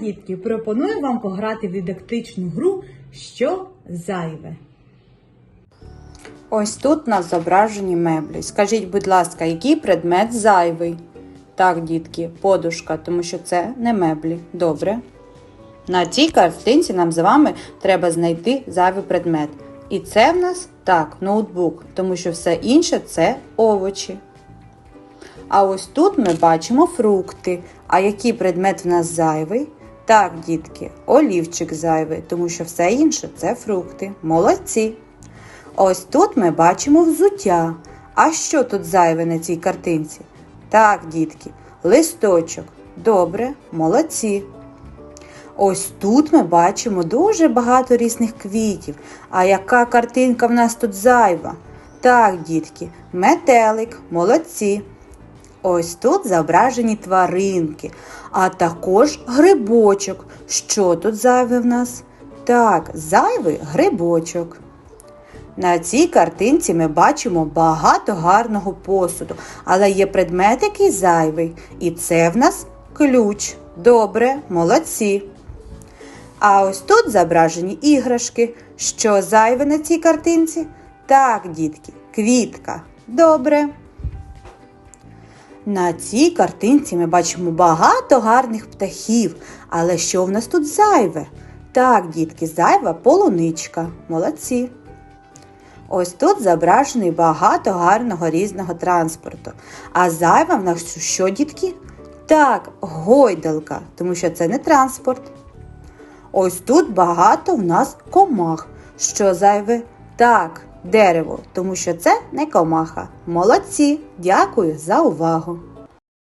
дітки, пропоную вам пограти в дидактичну гру Що зайве. Ось тут нас зображені меблі. Скажіть, будь ласка, який предмет зайвий? Так, дітки, подушка, тому що це не меблі. Добре. На цій картинці нам з вами треба знайти зайвий предмет. І це в нас так, ноутбук, тому що все інше це овочі. А ось тут ми бачимо фрукти. А який предмет в нас зайвий? Так, дітки, олівчик зайвий, тому що все інше це фрукти. Молодці. Ось тут ми бачимо взуття. А що тут зайве на цій картинці? Так, дітки, листочок. Добре, молодці. Ось тут ми бачимо дуже багато різних квітів. А яка картинка в нас тут зайва? Так, дітки, метелик, молодці. Ось тут зображені тваринки, а також грибочок. Що тут зайве в нас? Так, зайвий грибочок. На цій картинці ми бачимо багато гарного посуду, але є предмет, який зайвий, і це в нас ключ. Добре, молодці. А ось тут зображені іграшки. Що зайве на цій картинці? Так, дітки, квітка. Добре. На цій картинці ми бачимо багато гарних птахів. Але що в нас тут зайве? Так, дітки, зайва полуничка. Молодці. Ось тут зображений багато гарного різного транспорту. А зайва в нас що, дітки? Так, гойдалка, тому що це не транспорт. Ось тут багато в нас комах. Що зайве? Так, дерево, тому що це не комаха. Молодці! Дякую за увагу!